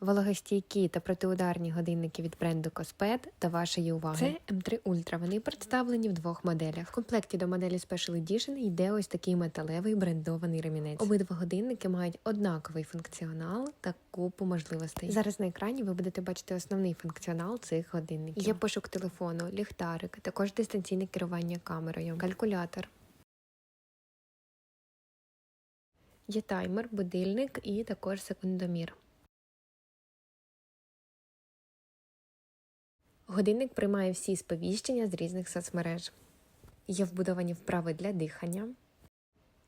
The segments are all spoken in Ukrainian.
Вологостійкі та протиударні годинники від бренду Коспет до вашої уваги. Це М3 Ultra. Вони представлені в двох моделях. В комплекті до моделі Special Edition йде ось такий металевий брендований ремінець. Обидва годинники мають однаковий функціонал та купу можливостей. Зараз на екрані ви будете бачити основний функціонал цих годинників. Є пошук телефону, ліхтарик, також дистанційне керування камерою, калькулятор. Є таймер, будильник і також секундомір. Годинник приймає всі сповіщення з різних соцмереж. Є вбудовані вправи для дихання.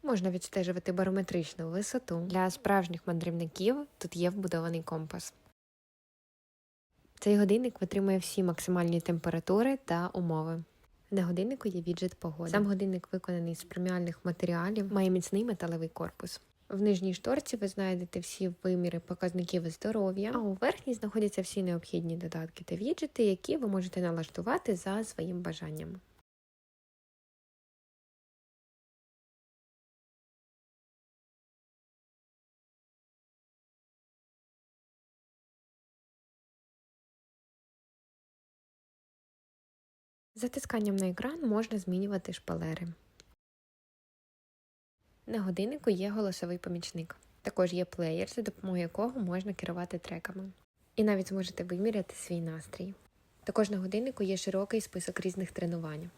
Можна відстежувати барометричну висоту. Для справжніх мандрівників тут є вбудований компас. Цей годинник витримує всі максимальні температури та умови. На годиннику є віджит погоди. Сам годинник виконаний з преміальних матеріалів, має міцний металевий корпус. В нижній шторці ви знайдете всі виміри показників здоров'я, а у верхній знаходяться всі необхідні додатки та віджити, які ви можете налаштувати за своїм бажанням. Затисканням на екран можна змінювати шпалери. На годиннику є голосовий помічник. Також є плеєр, за допомогою якого можна керувати треками. І навіть зможете виміряти свій настрій. Також на годиннику є широкий список різних тренувань.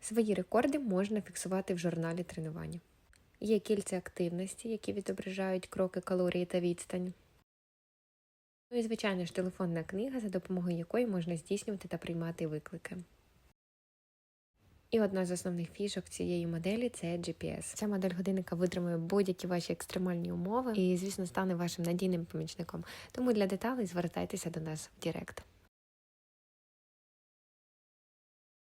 Свої рекорди можна фіксувати в журналі тренування. Є кільця активності, які відображають кроки, калорії та відстань. Ну і, звичайно ж, телефонна книга, за допомогою якої можна здійснювати та приймати виклики. І одна з основних фішок цієї моделі це GPS. Ця модель годинника витримує будь-які ваші екстремальні умови і, звісно, стане вашим надійним помічником. Тому для деталей звертайтеся до нас в Директ.